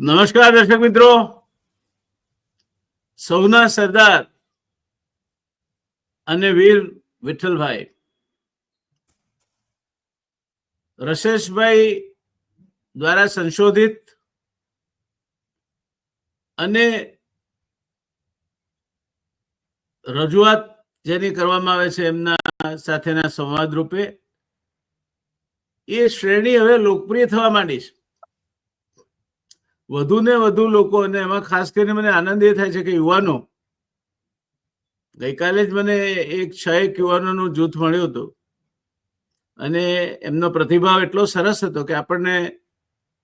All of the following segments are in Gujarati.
નમસ્કાર દર્શક મિત્રો. સૌના સરદાર અને વીર વિઠ્ઠલભાઈ. રશેશભાઈ દ્વારા સંશોધિત અને રજૂઆત જેની કરવામાં આવે છે એમના સાથેના સંવાદ રૂપે એ શ્રેણી હવે લોકપ્રિય થવા માંડી છે. વધુ ને વધુ લોકો, અને એમાં ખાસ કરીને મને આનંદ એ થાય છે કે યુવાનો, ગઈકાલે જ મને એક છ એક યુવાનોનું જૂથ મળ્યું હતું. અને એમનો પ્રતિભાવ એટલો સરસ હતો કે આપણને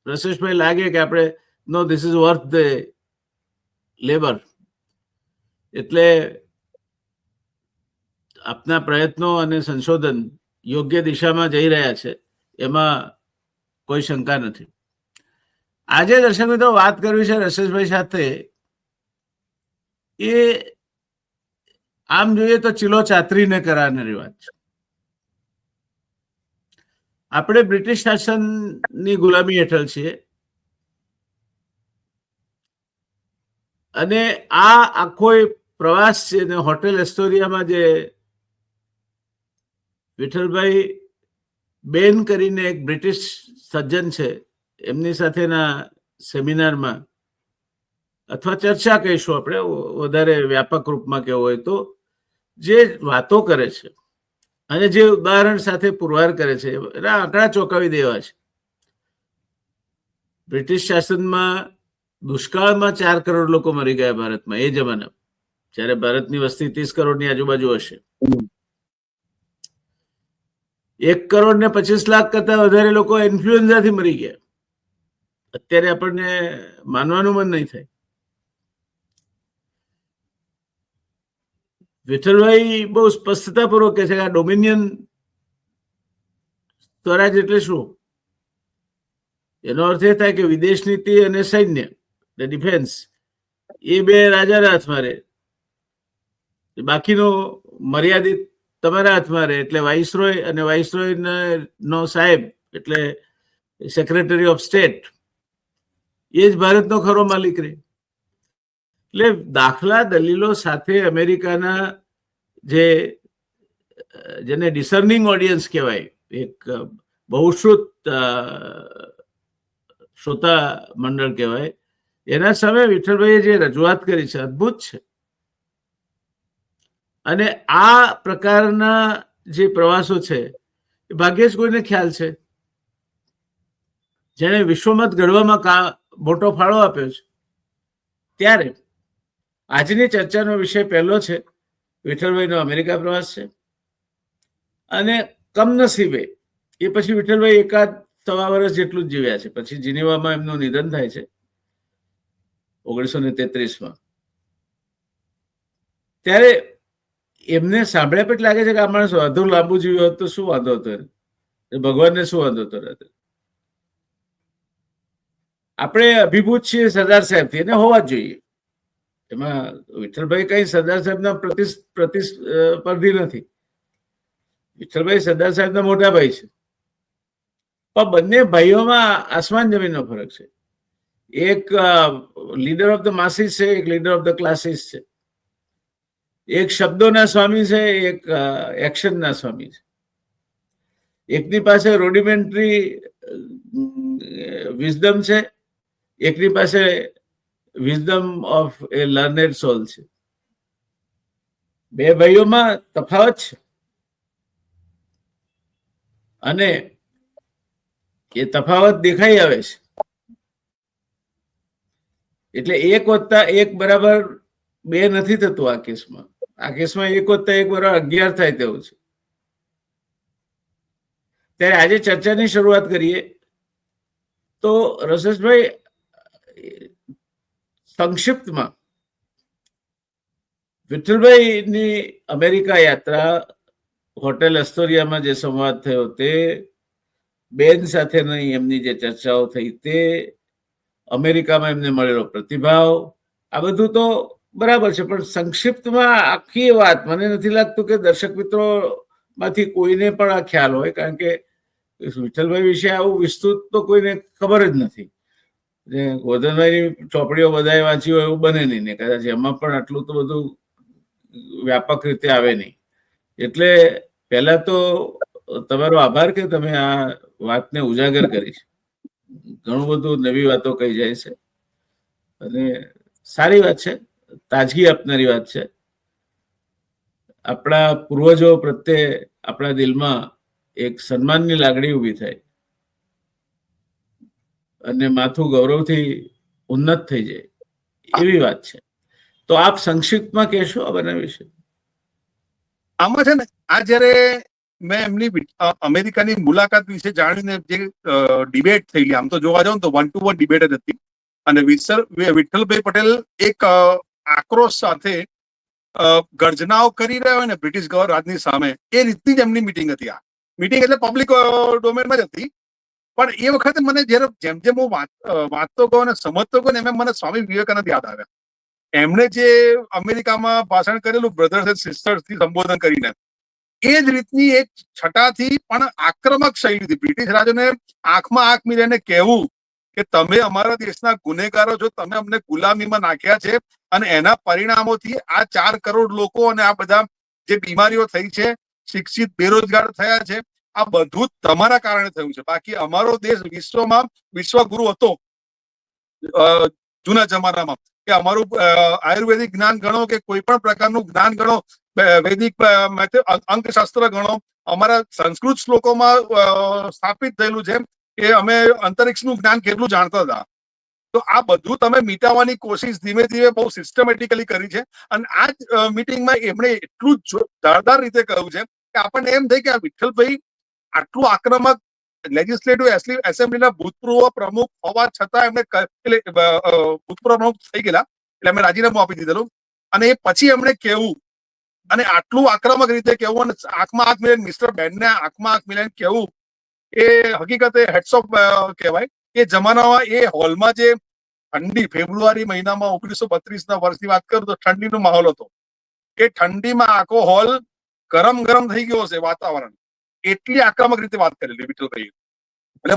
રસેશભાઈ લાગે કે આપણે no this is worth the labour એટલે આપના પ્રયત્નો અને સંશોધન યોગ્ય દિશામાં જઈ રહ્યા છે, એમાં કોઈ શંકા નથી. આજે દર્શક મિત્રો વાત કરવી છે રસેશભાઈ સાથે. એ આમ જોઈએ તો ચીલો ચાતરીને કરાવનારી વાત છે. આપણે બ્રિટિશ શાસનની ગુલામી હેઠળ છીએ. અને આ આખો પ્રવાસ છે ને હોટેલ એસ્ટોરિયામાં જે વિઠ્ઠલભાઈ બેન કરીને એક બ્રિટિશ સજ્જન છે એમની સાથેના સેમિનારમાં અથવા ચર્ચા કહીશું આપણે, વધારે વ્યાપક રૂપમાં કેવો હોય તો, જે વાતો કરે છે અને જે ઉદાહરણ સાથે પુરવાર કરે છે, એના આંકડા ચોંકાવી દેવા છે. બ્રિટિશ શાસનમાં દુષ્કાળમાં ચાર કરોડ લોકો મરી ગયા ભારતમાં, એ જમાના જ્યારે ભારતની વસ્તી ત્રીસ કરોડની આજુબાજુ હશે. એક કરોડ ને પચીસ લાખ કરતા વધારે લોકો ઇન્ફ્લુએન્ઝાથી મરી ગયા. અત્યારે આપણને માનવાનું મન નહીં થાય. વિઠ્ઠલભાઈ બહુ સ્પષ્ટતાપૂર્વક કહે છે કે આ ડોમિનિયન સ્વરાજ એટલે શું? એનો અર્થ એ થાય કે વિદેશ નીતિ અને સૈન્ય ડિફેન્સ એ બે રાજાના હાથમાં રહે. બાકીનો મર્યાદિત તમારા હાથમાં રહે એટલે વાઇસરોય અને વાઇસરોય નો સાહેબ એટલે સેક્રેટરી ઓફ સ્ટેટ એ જ ભારતનો ખરો માલિક રહે એટલે દાખલા દલીલો સાથે અમેરિકાના જે, જેને ડિસર્નિંગ ઓડિયન્સ કહેવાય, એક બહુશ્રુત શ્રોતા મંડળ કહેવાય, એના સામે વિઠ્ઠલભાઈએ જે રજૂઆત કરી છે, અદભુત છે. અને આ પ્રકારના જે પ્રવાસો છે, એ ભાગ્યે જ કોઈને ખ્યાલ છે. જેને વિશ્વમત ઘડવામાં મોટો ફાળો આપ્યો છે. ત્યારે આજની ચર્ચાનો વિષય પહેલો છે. વિઠ્ઠલભાઈનો અમેરિકા પ્રવાસ છે. અને કમનસીબે એ પછી વિઠ્ઠલભાઈ એકાદ સવા વર્ષ જેટલું જ જીવ્યા છે. પછી જીનેવામાં એમનું નિધન થાય છે. ઓગણીસો ને તેત્રીસમાં. ત્યારે એમને સાંભળ્યા પછી લાગે છે કે આ માણસ વધુ લાંબુ જીવ્યો હતો શું વાંધો હતો? ભગવાનને શું વાંધો હતો રાતે આપણે અભિભૂત છીએ સરદાર સાહેબથી એને હોવા જ જોઈએ. એમાં વિઠ્ઠલભાઈ કઈ સરદાર સાહેબના પ્રતિ પ્રતિસ્પર્ધી નથી. વિઠ્ઠલભાઈ સરદાર સાહેબના મોટા ભાઈ છે. પણ બંને ભાઈઓમાં આસમાન જમીનનો ફરક છે. એક લીડર ઓફ ધ માસીસ છે, એક લીડર ઓફ ધ ક્લાસીસ છે. એક શબ્દોના સ્વામી છે, એક એક્શનના સ્વામી છે. એકની પાસે રોડિમેન્ટરી વિઝડમ છે એકની પાસે wisdom of a learned soul છે. બે ભાઈઓમાં તફાવત છે. અને એ તફાવત દેખાઈ આવે છે. એટલે એક વત્તા એક બરાબર બે નથી થતું આ કેસમાં. આ કેસમાં એક વત્તા એક બરાબર અગિયાર થાય તેવું છે. ત્યારે આજે ચર્ચાની શરૂઆત કરીએ તો રસેશભાઈ સંક્ષિપ્તમાં, વિઠ્ઠલભાઈની અમેરિકા યાત્રા હોટેલ અસ્તોરિયામાં જે સંવાદ થયો તે, બેન સાથેની એમની જે ચર્ચાઓ થઈ તે, અમેરિકામાં એમને મળેલો પ્રતિભાવ, આ બધું તો બરાબર છે, પણ સંક્ષિપ્તમાં આખી વાત મને નથી લાગતું કે દર્શક મિત્રો માંથી કોઈને પણ આ ખ્યાલ હોય, કારણ કે વિઠ્ઠલભાઈ વિશે આવું વિસ્તૃત તો કોઈને ખબર જ નથી. જે ગોધનભાઈની ચોપડીઓ બધાએ વાંચી હોય એવું બને નહીં ને, કદાચ એમાં પણ આટલું તો બધું વ્યાપક રીતે આવે નહીં. એટલે પહેલા તો તમારો આભાર કે તમે આ વાતને ઉજાગર કરી છે. ઘણું બધું નવી વાતો કહી જાય છે. અને સારી વાત છે, તાજગી આપનારી વાત છે. આપણા પૂર્વજો પ્રત્યે આપણા દિલમાં એક સન્માનની લાગણી ઊભી થાય. અને માથું ગૌરવથી ઉન્નત થઈ જાય. એવી વાત છે. તો આપ સંક્ષિપ્તમાં કહેશો આ બધા વિશે? આમાં છે ને આ જ્યારે મેં એમની અમેરિકાની મુલાકાત વિશે જાણીને જે ડિબેટ થયેલી આમ તો જોવા જાવ તો વન ટુ વન ડિબેટ જ હતી. અને વિસર વિઠ્ઠલભાઈ પટેલ એક આક્રોશ સાથે ગર્જનાઓ કરી રહ્યા હોય ને બ્રિટિશ ગવર રાજની સામે એ રીતની જ એમની મિટિંગ હતી આ. મિટિંગ એટલે પબ્લિક ડોમેનમાં જ હતી. પણ એ વખતે મને જયારે જેમ જેમ હું વાંચતો ગયો અને સમજતો ગયો એમ મને સ્વામી વિવેકાનંદ યાદ આવ્યા. એમણે જે અમેરિકામાં ભાષણ કરેલું બ્રધર્સ એન્ડ સિસ્ટર્સથી સંબોધન કરીને, એ જ રીતની એક છટાથી પણ આક્રમક શૈલીથી બ્રિટિશ રાજોને આંખમાં આંખ મિલાઈને કહેવું કે તમે અમારા દેશના ગુનેગારો છો, તમે અમને ગુલામીમાં નાખ્યા છે અને એના પરિણામોથી આ ચાર કરોડ લોકો અને આ બધા જે બીમારીઓ થઈ છે, શિક્ષિત, બેરોજગાર થયા છે આ બધું તમારા કારણે થયું છે. બાકી અમારો દેશ વિશ્વમાં વિશ્વગુરુ હતો જૂના જમાનામાં. કે અમારું આયુર્વેદિક જ્ઞાન ગણો કે કોઈ પણ પ્રકારનું જ્ઞાન ગણો વૈદિક અંકશાસ્ત્ર ગણો, અમારા સંસ્કૃત શ્લોકોમાં સ્થાપિત થયેલું છે કે અમે અંતરિક્ષનું જ્ઞાન કેટલું જાણતા હતા. તો આ બધું તમે મિટાવવાની કોશિશ ધીમે ધીમે બહુ સિસ્ટમેટિકલી કરી છે. અને આ જ મિટિંગમાં એમણે એટલું જ જો- ધારદાર રીતે કહ્યું છે કે આપણને એમ થાય કે આ વિઠ્ઠલભાઈ આટલું આક્રમક લેજિસ્લેટિવ એસેમ્બલીના ભૂતપૂર્વ પ્રમુખ હોવા છતાં એમણે એટલે ભૂતપૂર્વ પ્રમુખ થઈ ગયેલા. એટલે એમને રાજીનામું આપી દીધેલું. અને એ પછી એમણે કેવું? અને આટલું આક્રમક રીતે કેવું? અને આંખમાં આંખ મિલાઈને, મિસ્ટર બેનને આંખમાં આંખ મિલાઈને કેવું? એ હકીકતે હેડ્સ ઓફ કહેવાય. એ જમાનામાં, એ હોલમાં જે ઠંડી, ફેબ્રુઆરી મહિનામાં ઓગણીસો બત્રીસ ના વર્ષની વાત કરું તો ઠંડીનો માહોલ હતો. એ ઠંડીમાં આખો હોલ ગરમ ગરમ થઈ ગયો હશે વાતાવરણ. એટલી આક્રમક રીતે વાત કરેલી વિઠ્ઠલભાઈ એટલે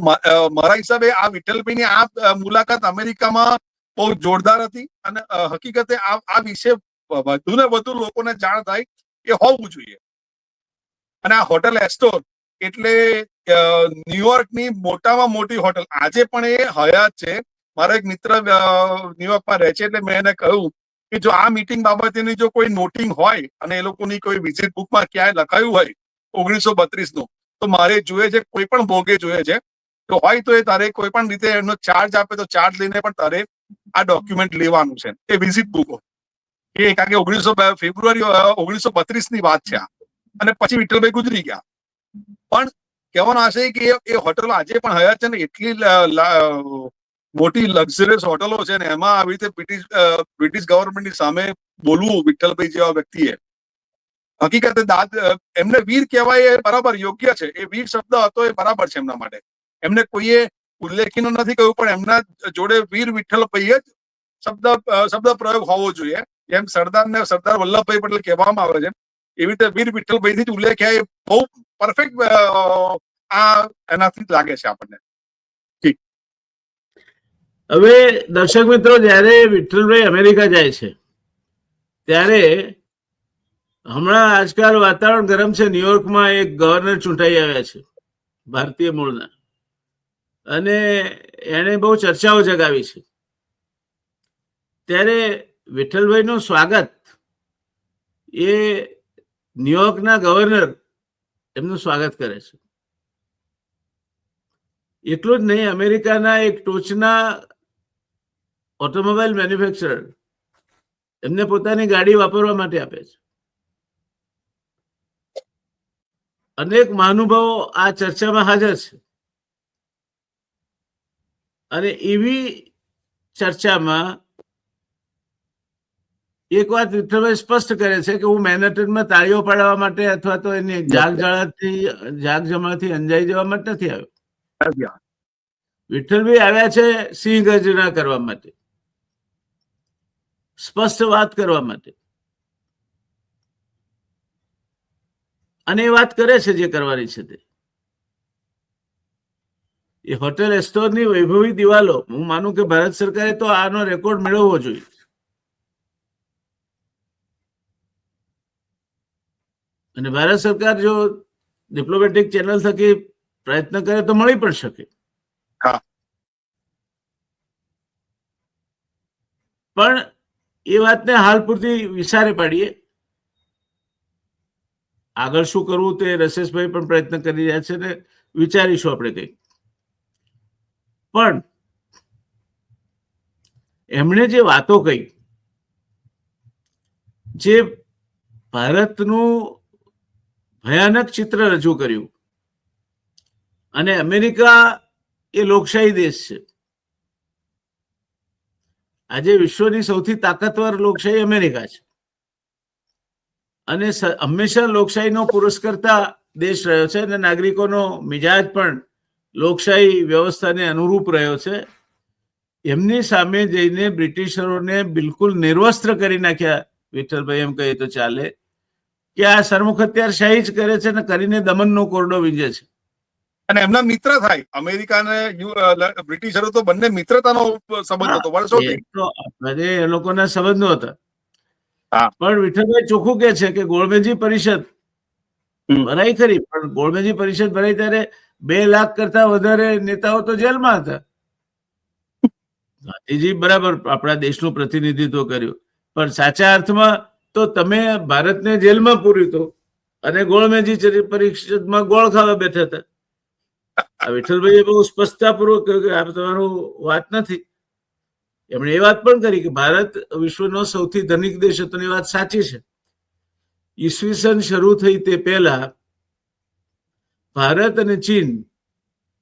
મારા હિસાબે આ વિઠ્ઠલભાઈની આ મુલાકાત અમેરિકામાં બહુ જોરદાર હતી અને હકીકતે આ આ વિશે વધુ ને વધુ લોકોને જાણ થાય એ હોવું જોઈએ. અને આ હોટલ એસ્ટોર એટલે ન્યુયોર્કની મોટામાં મોટી હોટલ. આજે પણ એ હયાત છે. મારો એક મિત્ર ન્યુયોર્કમાં રહે છે એટલે મેં એને કહ્યું કે જો આ મીટિંગ બાબતેની જો કોઈ નોટિંગ હોય અને એ લોકોની કોઈ વિઝિટ બુકમાં ક્યાંય લખાયું હોય ઓગણીસો બત્રીસનું તો મારે જોઈએ છે કોઈ પણ ભોગે જોઈએ છે. તો હોય તો એ તારે કોઈ પણ રીતે એનો ચાર્જ આપે તો ચાર્જ લઈને પણ તારે આ ડોક્યુમેન્ટ લેવાનું છે. એ વિઝિટ બુકો એ કારણ કે ઓગણીસો ફેબ્રુઆરી ઓગણીસો બત્રીસની વાત છે અને પછી વિઠ્ઠલભાઈ ગુજરી ગયા. પણ કહેવાનો આશય કે એ- હોટલો આજે પણ હયાત છે ને એટલી મોટી લક્ઝરિયસ હોટલો છે ને, એમાં આવી રીતે બ્રિટિશ બ્રિટિશ ગવર્મેન્ટની સામે બોલવું વિઠ્ઠલભાઈ જેવા વ્યક્તિએ હકીકતે દાદ એમને વીર કહેવાય એ બરાબર યોગ્ય છે. એ વીર શબ્દ હતો એ બરાબર છે એમના માટે. એમને કોઈએ ઉલ્લેખીનો નથી કહ્યું પણ એમના જોડે વીર વિઠ્ઠલભાઈ જ શબ્દ શબ્દ પ્રયોગ હોવો જોઈએ. જેમ સરદારને સરદાર વલ્લભભાઈ પટેલ કહેવામાં આવે છે, એવી રીતે વીર વિઠ્ઠલભાઈથી જ ઉલ્લેખ એ બહુ પરફેક્ટ આ એનાથી લાગે છે આપણને. હવે દર્શક મિત્રો, જ્યારે વિઠ્ઠલભાઈ અમેરિકા જાય છે, ત્યારે હમણાં આજકાલ વાતાવરણ ગરમ છે. ન્યુયોર્કમાં એક ગવર્નર ચૂંટાઈ આવ્યા છે, ભારતીય મૂળના. અને એણે બહુ ચર્ચાઓ જગાવી છે. ત્યારે વિઠ્ઠલભાઈનું સ્વાગત એ ન્યુયોર્કના ગવર્નર એમનું સ્વાગત કરે છે. એટલું જ નહીં, અમેરિકાના એક ટોચના ઓટોમોબાઈલ મેન્યુફેક્ચરર એમને પોતાની ગાડી વાપરવા માટે આપે છે. અનેક મહાનુભાવો આ ચર્ચામાં હાજર છે. અને એવી ચર્ચામાં એક વાત વિઠ્ઠલભાઈ સ્પષ્ટ કરે છે કે હું મેનેટનમાં તાળીઓ પાડવા માટે અથવા તો એની જાગ જળાથી જાગ જમાથી અંજાઈ જવા માટે નથી આવ્યો. વિઠ્ઠલભાઈ આવ્યા છે સિંહ ગર્જના કરવા માટે. સ્પષ્ટ વાત કરવા માટે. અને એ વાત કરે છે જે કરવાની છે તે. એ હોટેલ એસ્ટોરની વૈભવી દિવાલો હું માનું કે ભારત સરકારે તો આનો રેકોર્ડ મેળવવો જોઈએ. અને ભારત સરકાર જો ડિપ્લોમેટિક ચેનલ થકી પ્રયત્ન કરે તો મળી પણ શકે. હા. પણ એ વાતને હાલ પૂરતી વિચારે પાડીએ. આગળ શું કરવું તે રસેશભાઈ પણ પ્રયત્ન કરી રહ્યા છે ને વિચારીશું આપણે કંઈક. પણ એમણે જે વાતો કહી, જે ભારતનું ભયાનક ચિત્ર રજૂ કર્યું, અને અમેરિકા એ લોકશાહી દેશ છે. આજે વિશ્વની સૌથી તાકાતવર લોકશાહી અમેરિકા છે. અને હંમેશા લોકશાહીનો પુરસ્કર્તા દેશ રહ્યો છે અને નાગરિકોનો મિજાજ પણ લોકશાહી વ્યવસ્થાને અનુરૂપ રહ્યો છે. એમની સામે જઈને બ્રિટિશરોને બિલકુલ નિર્વસ્ત્ર કરી નાખ્યા. વિઠ્ઠલભાઈ એમ કહીએ તો ચાલે કે આ સરમુખ અત્યાર શાહી જ કરે છે ને કરીને દમનનો કોરડો વીંજે છે. અને એમના મિત્ર થાય. અમેરિકા અને યુ- બ્રિટિશરો તો બંને મિત્રતાનો સંબંધ હતો. વર્ષોથી. એ લોકોના સંબંધો હતા. પણ વિઠ્ઠલભાઈ ચોખ્ખું કે છે કે ગોળમેજી પરિષદ. ભરાઈ ખરી પણ ગોળમેજી પરિષદ ભરાઈ ત્યારે બે લાખ કરતા વધારે નેતાઓ તો જેલમાં હતા. ગાંધીજી બરાબર આપણા દેશનું પ્રતિનિધિત્વ કર્યું. પણ સાચા અર્થમાં તો તમે ભારતને જેલમાં પૂર્યું તો અને ગોળમેજી પરિષદમાં ગોળ ખાવા બેઠા હતા. આ વિઠ્ઠલભાઈએ બહુ સ્પષ્ટતાપૂર્વક કહ્યું કે આ તમારું વાત નથી. એમણે એ વાત પણ કરી કે ભારત વિશ્વનો સૌથી ધનિક દેશ હતો એ વાત સાચી છે. ઈસવીસન શરૂ થઈ તે પહેલા ભારત અને ચીન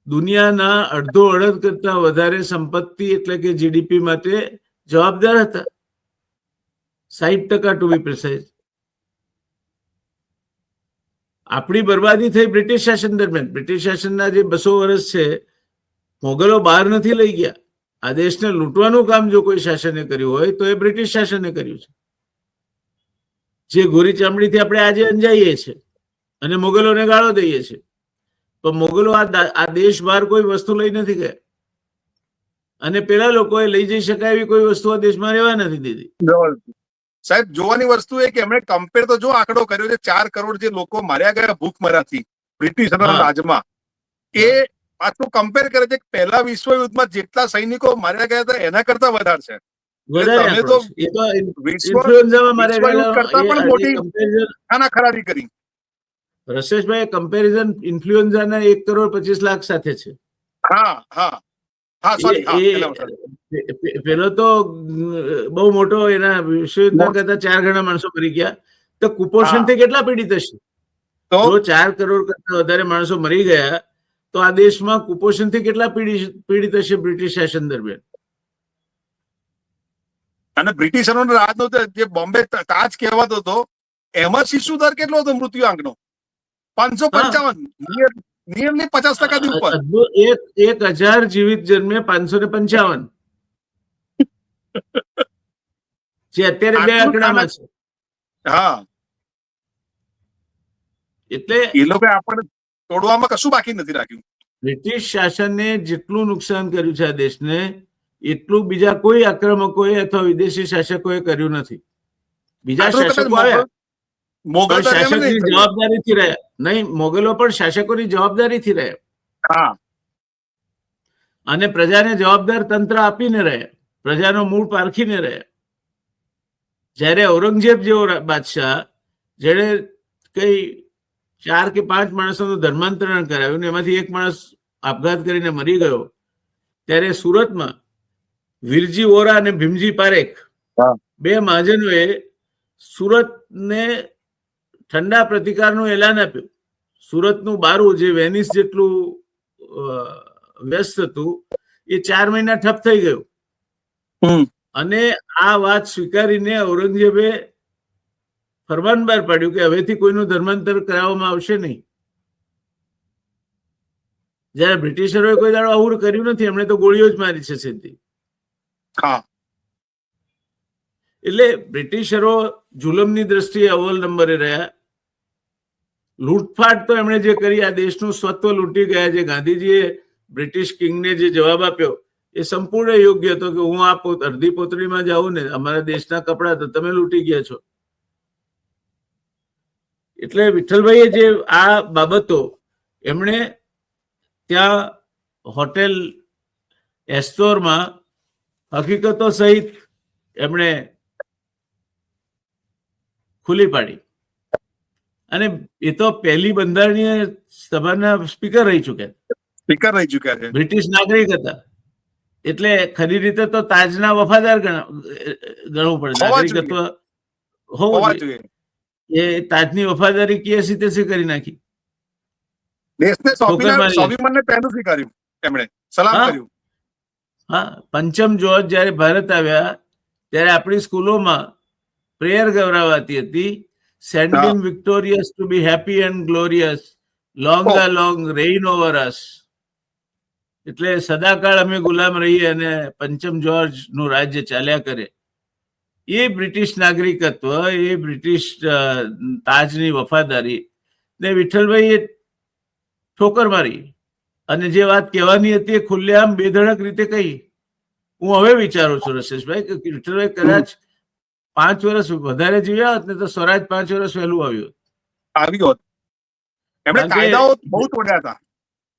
દુનિયાના અડધો અડધ કરતા વધારે સંપત્તિ એટલે કે જીડીપી માટે જવાબદાર હતા. સાહીઠ ટકા ટુ બી પ્રિસાઇઝ આપણી બરબાદી થઈ બ્રિટિશ શાસન દરમિયાન. બ્રિટિશ શાસનના જે બસો વર્ષ છે, મોગલો બહાર નથી લઈ ગયા. આ દેશને લૂંટવાનું કામ જો કોઈ શાસને કર્યું હોય તો એ બ્રિટિશ શાસને કર્યું છે. જે ગોરી ચામડીથી આપણે આજે અંજાઈએ છીએ અને મોગલોને ગાળો દઈએ છીએ પણ મોગલો આ આ દેશ બહાર કોઈ વસ્તુ લઈ નથી ગયા. અને પેલા લોકોએ લઈ જઈ શકાય એવી કોઈ વસ્તુ આ દેશમાં રહેવા નથી દીધી. સાહેબ જોવાની વસ્તુ એ કે એમણે કમ્પેર તો જો આંકડો કર્યો છે ચાર કરોડ જે લોકો માર્યા ગયા ભૂખમરાથી મરાથી હા. રાજમાં એ પાછું કમ્પેર કરે છે પહેલા વિશ્વયુદ્ધમાં જેટલા સૈનિકો માર્યા ગયા હતા એના કરતા વધારે છે. તમે તો છે. એ તો વિશ્વ ઇન્ફ્લુએન્ઝામાં મારે વિશ્વયુદ્ધ કરતાં પણ મોટી- ખાના ખરાબી કરી. રસેશભાઈ કમ્પેરિઝન ઇન્ફ્લુએન્ઝાના એક કરોડ પચીસ લાખ સાથે છે. હા હા. પેલો તો બહુ મોટો એના વિશ્વયુદ્ધના કરતા ચાર ગણા માણસો મરી ગયા. તો કુપોષણથી કેટલા પીડિત હશે? તો? જો ચાર કરોડ કરતા વધારે માણસો મરી ગયા તો આ દેશમાં કુપોષણથી કેટલા પીડિત હશે બ્રિટિશ શાસન દરમિયાન? અને બ્રિટિશરોનો રાજનો જે બોમ્બે તાજ કહેવાતો હતો એમાં શિશુ દર કેટલો હતો મૃત્યુ આંકનો? પાંચસો. પંચાવન. નિયરલી પચાસ ટકાથી ઉપર. એક એક હજાર જીવિત જન્મે પાંચસો ને પંચાવન. જે અત્યારે બે આંકડામાં છે. હા. એટલે એ લોકો આપણને તોડવામાં કશું બાકી નથી રાખ્યું. બ્રિટિશ શાસને જેટલું નુકસાન કર્યું છે આ દેશને એટલું બીજા કોઈ આક્રમકોએ અથવા વિદેશી શાસકોએ કર્યું નથી. બીજા શાસકો આવ્યા. મોગલ શાસકની. જવાબદારીથી રહ્યા. નહીં મોગલો પણ શાસકોની જવાબદારીથી રહ્યા. હા. અને પ્રજાને જવાબદાર તંત્ર આપીને રહ્યા. પ્રજાનો મૂળ પારખીને રહ્યા. જ્યારે ઔરંગઝેબ જેવો બાદશાહ જેણે કઈ ચાર કે પાંચ માણસોનું ધર્માંતરણ કરાવ્યું ને એમાંથી એક માણસ આપઘાત કરીને મરી ગયો ત્યારે સુરતમાં વીરજી વોરા અને ભીમજી પારેખ બે મહાજનોએ સુરતને ઠંડા પ્રતિકારનું એલાન આપ્યું. સુરતનું બારું જે વેનિસ જેટલું વ્યસ્ત હતું એ ચાર મહિના ઠપ થઈ ગયું. અને આ વાત સ્વીકારીને ઔરંગઝેબે ફરમાન બહાર પાડ્યું કે હવેથી કોઈનું ધર્માંતર કરાવવામાં આવશે નહીં. જયારે બ્રિટિશરોએ કોઈ દાડો આવું કર્યું નથી એમણે તો ગોળીઓ જ મારી છે સીધી. એટલે બ્રિટિશરો જુલમની દ્રષ્ટિએ અવ્વલ નંબરે રહ્યા. લૂંટફાટ તો એમણે જે કરી આ દેશનું સ્વત્વ લૂંટી ગયા જે ગાંધીજીએ બ્રિટિશ કિંગને જે જવાબ આપ્યો એ સંપૂર્ણ યોગ્ય હતો કે હું આ અડધી પોતળીમાં જાઉં ને અમારા દેશના કપડા તો તમે લૂંટી ગયા છો. એટલે વિઠ્ઠલભાઈએ જે આ બાબતો એમણે ત્યાં હોટેલ એસ્ટોરમાં હકીકતો સહિત એમણે ખુલ્લી પાડી. અને એ તો પહેલી બંધારણીય સભાના સ્પીકર રહી ચૂક્યા સ્પીકર રહી ચુક્યા છે. બ્રિટિશ નાગરિક હતા. એટલે ખરી રીતે તો તાજના વફાદાર ગણવું પડે. નાગરિકત્વ હોવું જોઈએ. એ તાજની વફાદારી કેસી તેસી કરી નાખી? દેશને. સ્વાભિમાનને પહેલું સ્વીકાર્યું એમણે સલામ કર્યું. હા પંચમ જોર્જ જ્યારે ભારત આવ્યા ત્યારે આપણી સ્કૂલોમાં પ્રેયર ગવરાવાતી હતી. Send him victorious to be happy and glorious long. આ લોંગ રેઇન ઓવર અસ એટલે સદાકાળ અમે ગુલામ રહીએ અને પંચમ જોર્જનું રાજ્ય ચાલ્યા કરે. એ બ્રિટિશ નાગરિકત્વ એ બ્રિટિશ તાજની વફાદારી ને વિઠ્ઠલભાઈએ ઠોકર મારી. અને જે વાત કહેવાની હતી એ ખુલ્લેઆમ બેધડક રીતે કહી. હું હવે વિચારું છું રશેશભાઈ કે વિઠ્ઠલભાઈ કદાચ પાંચ વર્ષ વધારે જીવ્યા હોત ને તો સ્વરાજ પાંચ વર્ષ વહેલું આવ્યું આવ્યો હતો. એમણે કાયદાઓ બહુ તોડ્યા હતા.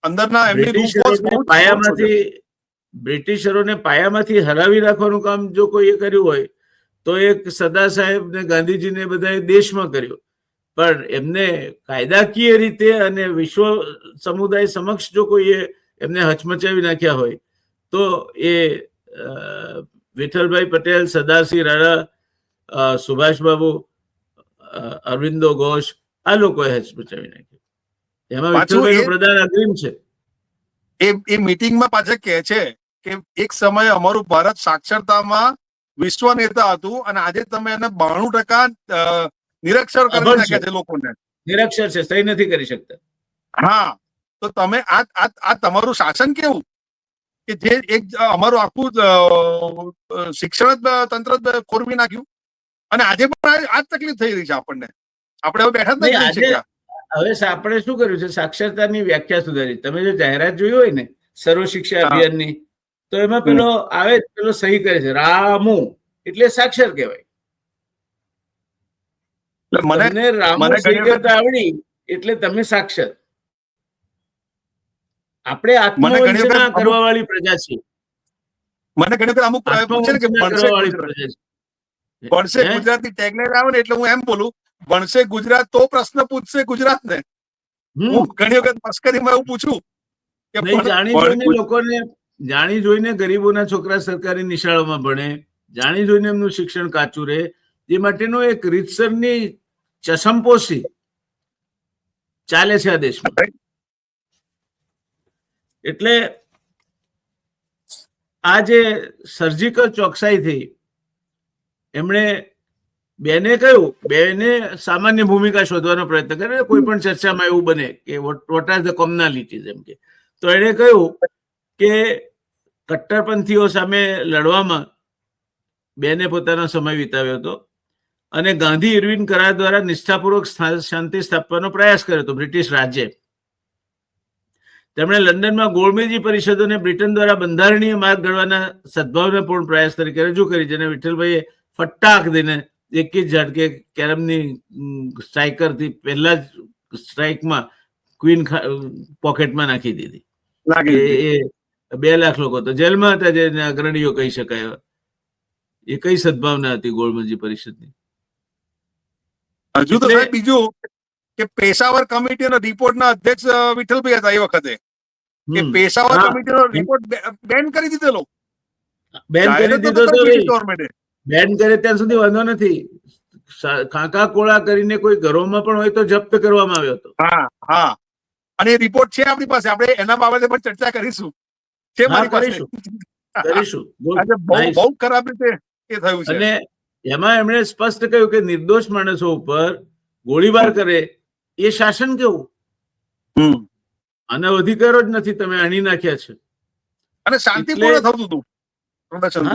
અંદરના એમની રૂપોશ બહુ બ્રિટિશરોને પાયામાંથી બ્રિટિશરોને પાયામાંથી હરાવી રાખવાનું કામ જો કોઈએ કર્યું હોય તો એક સદા સાહેબ ને ગાંધીજીને બધાએ દેશમાં કર્યો. પણ એમને કાયદાકીય રીતે અને વિશ્વ સમુદાય સમક્ષ જો કોઈએ એમને હચમચાવી નાખ્યા હોય તો એ વિઠ્ઠલભાઈ પટેલ સદાસિંહ રાણા સુભાષબાબુ અરવિંદો ઘોષ આ લોકોએ હચમચાવી નાખ્યું. એમાં વિઠ્ઠલભાઈનું પ્રધાન અગ્રીમ છે. એ એ મીટિંગમાં પાછા કહે છે કે એક સમયે અમારું ભારત સાક્ષરતામાં વિશ્વ નેતા હતું અને આજે તમે એને બાણું ટકા નિરક્ષર કરી નાખ્યા છે. લોકોને. નિરક્ષર છે સહી નથી કરી શકતા. હા તો તમે આ આ તમારું શાસન કેવું? કે જે એક અમારું આખું શિક્ષણ તંત્ર ખોરવી નાખ્યું. અને આજે પણ આ તકલીફ થઈ રહી છે આપણને. આપણે હવે બેઠા જ નહીં, નથી હવે આપણે શું કર્યું છે? સાક્ષરતાની વ્યાખ્યા સુધારી. તમે જો જાહેરાત જોઈ હોય ને સર્વ શિક્ષા અભિયાનની તો એમાં પેલો આવે પેલો સહી કરે છે. રામુ એટલે સાક્ષર કહેવાય. મને રામુ સહી કરતા આવડી એટલે તમે સાક્ષર. આપણે આત્મવંચના કરવા વાળી પ્રજા છીએ. મને ઘણી વખત અમુક પૂછે ને કે ભણશે કરવા પ્રજા છે ભણશે હે? ગુજરાતી ટેગલાઈન આવે ને એટલે હું એમ બોલું ભણશે ગુજરાત તો પ્રશ્ન પૂછશે ગુજરાત ને હું ઘણી વખત મસ્કરીમાં એવું પૂછું કે જાણી લોકોને જાણી જોઈને ગરીબોના છોકરા સરકારી નિશાળોમાં ભણે, જાણી જોઈને એમનું શિક્ષણ કાચું રહે, એ માટેનો એક રીતસરની ચસમપોસી ચાલે છે આ દેશમાં. એટલે આ જે સર્જિકલ ચોકસાઈ થઈ, એમણે બેને કહ્યું, બેને સામાન્ય ભૂમિકા શોધવાનો પ્રયત્ન કરે કોઈ પણ ચર્ચામાં એવું બને કે વોટ આર ધ કોમનાલિટીઝ એમ કે. તો એણે કહ્યું કે કટ્ટરપંથીઓ સામે લડવામાં બેને પોતાનો સમય વિતાવ્યો હતો અને ગાંધી ઇરવિન કરાર દ્વારા નિષ્ઠાપૂર્વક શાંતિ સ્થાપવાનો પ્રયાસ કર્યો હતો બ્રિટિશ રાજ્ય. તેમણે લંડનમાં ગોળમેજી પરિષદોને બ્રિટન દ્વારા બંધારણીય માર્ગ ઘડવાના સદભાવનાપૂર્ણ પ્રયાસ તરીકે રજૂ કરી જેને વિઠ્ઠલભાઈએ ફટાક દઈને એક જ ઝાટકે કેરમની સ્ટ્રાઇકરથી પહેલા જ સ્ટ્રાઇકમાં ક્વીન પોકેટમાં નાખી દીધી. એ બે લાખ લોકો તો જેલમાં હતા જેને અગ્રણીઓ કહી શકાય એ કઈ સદભાવના હતી ગોળમંજી પરિષદની? હજુ તો સાહેબ બીજું કે પેશાવર કમિટીનો રિપોર્ટના અધ્યક્ષ વિઠ્ઠલભાઈ હતા એ વખતે. કે પેશાવર કમિટીનો રિપોર્ટ બેન કરી દીધેલો. બેન કરી દીધો તો બેન કરે ત્યાં સુધી વાંધો નથી. કાંકા કોળા કરીને કોઈ ઘરોમાં પણ હોય તો જપ્ત કરવામાં આવ્યો હતો. હા હા. અને રિપોર્ટ છે આપણી પાસે. આપણે એના બાબતે પણ ચર્ચા કરીશું. છે મારી પાસે કરીશું. કરીશું. Good. આજે બહુ ખરાબ રીતે એ થયું છે. અને એમાં એમણે સ્પષ્ટ કહ્યું કે નિર્દોષ માણસો ઉપર ગોળીબાર કરે એ શાસન કેવું? અને અધિકારો જ નથી તમે આણી નાખ્યા છે. અને શાંતિપૂર્ણ થતું હતું પ્રદર્શન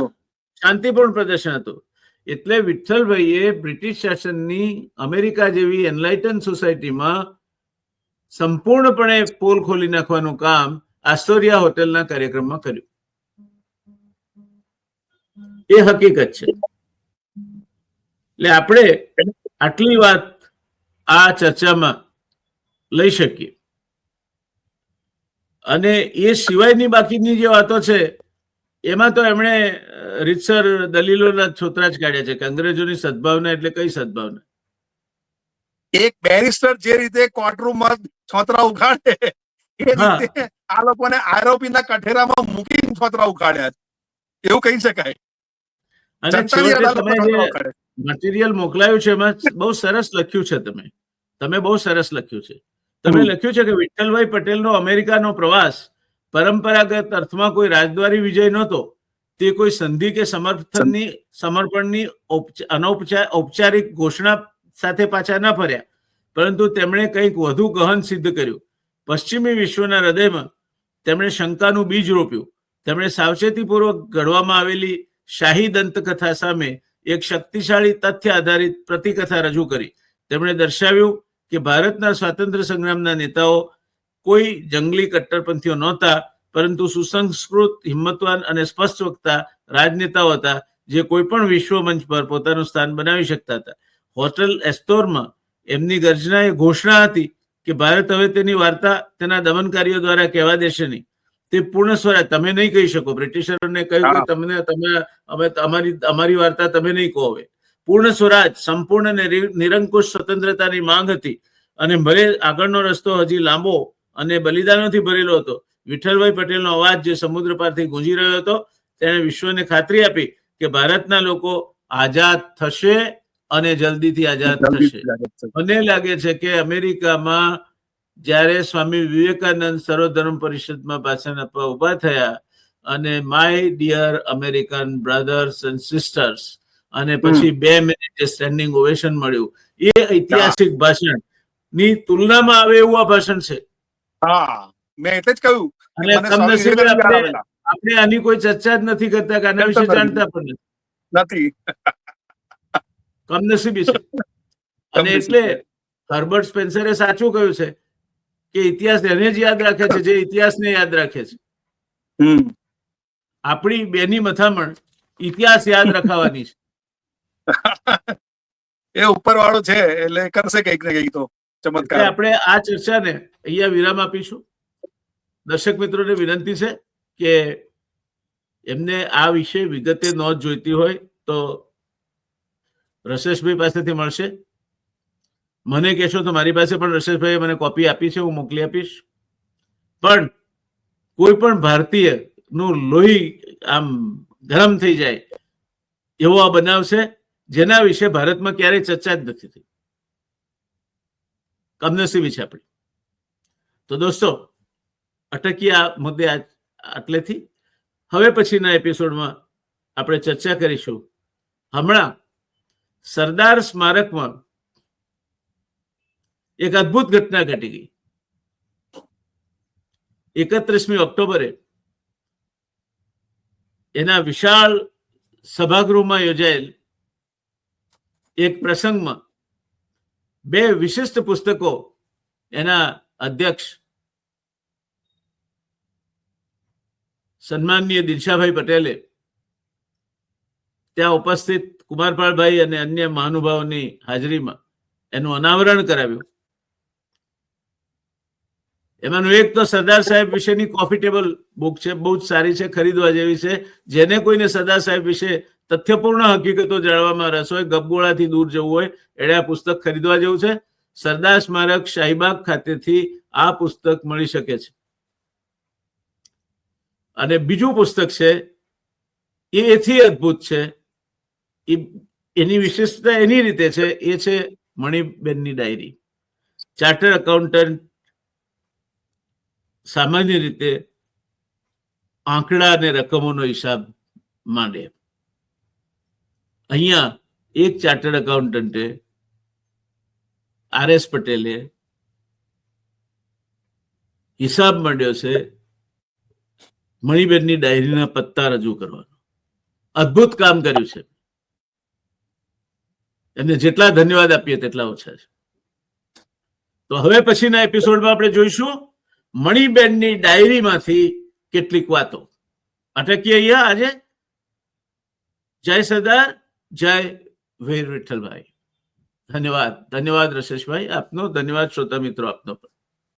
શાંતિપૂર્ણ પ્રદર્શન હતું. એટલે વિઠ્ઠલભાઈએ બ્રિટિશ શાસનની અમેરિકા જેવી એનલાઇટન સોસાયટીમાં સંપૂર્ણપણે પોલ ખોલી નાખવાનું કામ આસ્ટોરિયા હોટેલના કાર્યક્રમમાં કર્યું. એ હકીકત છે. એટલે આપણે આટલી વાત આ ચર્ચામાં લઈ શકીએ. અને એ સિવાયની બાકીની જે વાતો છે એમાં તો એમણે રીતસર દલીલોના છોતરા જ કાઢ્યા છે કે અંગ્રેજોની સદભાવના એટલે કઈ સદભાવના? એક બેરિસ્ટર જે રીતે કોર્ટરૂમમાં છોતરા ઉખાડે એ. રીતે આ લોકોને આરોપીના કઠેરામાં મૂકીને છોતરા ઉકાળ્યા છે. એવું કહી શકાય. મટીરિયલ મોકલાયું છે એમાં બહુ સરસ લખ્યું છે તમે. તમે બહુ સરસ લખ્યું છે. તમે લખ્યું છે કે વિઠ્ઠલભાઈ પટેલનો અમેરિકાનો પ્રવાસ પરંપરાગત અર્થમાં કોઈ રાજદ્વારી વિજય નહોતો. તે કોઈ સંધિ કે સમર્થનની સમર્પણની અનૌપચાર અનૌપચા- ઔપચારિક ઘોષણા સાથે પાછા ન ફર્યા. પરંતુ તેમણે કંઈક વધુ ગહન સિદ્ધ કર્યું. પશ્ચિમી વિશ્વના હૃદયમાં તેમણે શંકાનું બીજ રોપ્યું. તેમણે સાવચેતીપૂર્વક ઘડવામાં આવેલી શાહી દંતકથા સામે એક શક્તિશાળી તથ્ય આધારિત પ્રતિકથા રજૂ કરી. તેમણે દર્શાવ્યું કે ભારતના સ્વાતંત્ર્ય સંગ્રામના નેતાઓ કોઈ જંગલી કટ્ટરપંથીઓ નહોતા, પરંતુ સુસંસ્કૃત, હિંમતવાન અને સ્પષ્ટ વક્તા રાજનેતાઓ હતા, જે કોઈ પણ વિશ્વ મંચ પર પોતાનું સ્થાન બનાવી શકતા હતા. હોટલ એસ્તોરમાં એમની ગર્જના એ ઘોષણા હતી કે ભારત હવે તેની વાર્તા તેના દમનકારીઓ દ્વારા કહેવા દેશે નહીં. તે પૂર્ણ સ્વરાજ તમે નહીં કહી શકો. બ્રિટિશરોને કહ્યું કે તમને તમે અમે અમારી અમારી વાર્તા તમે નહીં કહો હવે. પૂર્ણ સ્વરાજ સંપૂર્ણ નિરંકુશ સ્વતંત્રતાની માંગ હતી. અને ભલે આગળનો રસ્તો હજી લાંબો અને બલિદાનોથી ભરેલો હતો વિઠ્ઠલભાઈ પટેલનો અવાજ જે સમુદ્ર પારથી ગુંજી રહ્યો હતો તેણે વિશ્વને ખાતરી આપી કે ભારતના લોકો આઝાદ થશે અને જલ્દીથી આઝાદ થશે. મને લાગે છે કે અમેરિકામાં જ્યારે સ્વામી વિવેકાનંદ સર્વધર્મ પરિષદમાં ભાષણ આપવા ઊભા થયા અને my dear American brothers and sisters અને પછી બે મિનિટ સ્ટેન્ડિંગ ઓવેશન મળ્યું એ ઐતિહાસિક ભાષણની તુલનામાં આવે એવું આ ભાષણ છે. હા મેં એટલે જ કહ્યું અને કમનસીબે આપણે આની કોઈ ચર્ચા જ નથી કરતા કે આના વિશે જાણતા પણ નથી. નથી. કમનસીબી છે. અને એટલે હર્બર્ટ સ્પેન્સરે સાચું કહ્યું છે કે ઇતિહાસ એને જ યાદ રાખે છે જે ઇતિહાસને યાદ રાખે છે. આપણી બેની મથામણ ઇતિહાસ યાદ રખાવાની છે. એ ઉપર વાળો છે એટલે કરશે કંઈક ને કંઈક તો. ચમત્કાર. આપણે આ ચર્ચાને અહીંયા વિરામ આપીશું. દર્શક મિત્રોને વિનંતી છે કે એમને આ વિશે વિગતે નોંધ જોઈતી હોય તો રસેશભાઈ પાસેથી મળશે. મને કહેશો તો મારી પાસે પણ રસેશભાઈએ મને કોપી આપી છે, હું મોકલી આપીશ. પણ કોઈ પણ ભારતીયનું લોહી આમ ગરમ થઈ જાય, એવો આ બનાવ છે, જેના વિશે ભારતમાં ક્યારેય ચર્ચા જ નથી થઈ. કમનસીબી છે આપણી. તો દોસ્તો અટકી આ મુદ્દે આટલેથી. હવે પછીના એપિસોડમાં આપણે ચર્ચા કરીશું. હમણાં સરદાર સ્મારકમાં એક અદ્ભુત ઘટના ઘટી ગઈ. એકત્રીસમી ઓક્ટોબરે એના વિશાળ સભાગૃહમાં યોજાયેલ એક પ્રસંગમાં બે વિશિષ્ટ પુસ્તકો એના અધ્યક્ષ સન્માનીય દિનશાભાઈ પટેલે ત્યાં ઉપસ્થિત કુમારપાળભાઈ અને અન્ય મહાનુભાવોની હાજરીમાં એનું અનાવરણ કરાવ્યું. એમાંનું એક તો સરદાર સાહેબ વિશેની કોફી ટેબલ બુક છે, બહુ જ સારી છે, ખરીદવા જેવી છે. જેને કોઈને સરદાર સાહેબ વિશે તથ્યપૂર્ણ હકીકતો જાણવામાં રસ હોય, ગપગોળાથી દૂર જવું હોય, એણે આ પુસ્તક ખરીદવા જેવું છે. સરદાર સ્મારક શાહીબાગ ખાતેથી આ પુસ્તક મળી શકે છે. અને બીજું પુસ્તક છે, એ એથી અદ્ભુત છે એ એની વિશેષતા એની રીતે છે, એ છે મણિબેનની ડાયરી. ચાર્ટર એકાઉન્ટન્ટ સામાન્ય રીતે આંકડા અને રકમોનો હિસાબ માંડે. અહીંયા એક ચાર્ટર્ડ એકાઉન્ટન્ટે આર એસ પટેલે હિસાબ માંડ્યો છે મણિબેનની ડાયરીના પત્તા રજૂ કરવાનો. અદ્ભુત કામ કર્યું છે. એમને જેટલા ધન્યવાદ આપીએ તેટલા ઓછા છે. તો હવે પછીના એપિસોડમાં આપણે જોઈશું મણિબેનની ડાયરીમાંથી કેટલીક વાતો. અટકીએ અહીંયા આજે. જય સરદાર, જય વીર વિઠ્ઠલભાઈ. ધન્યવાદ ધન્યવાદ રશેશભાઈ. આપનો ધન્યવાદ શ્રોતા મિત્રો આપનો પણ.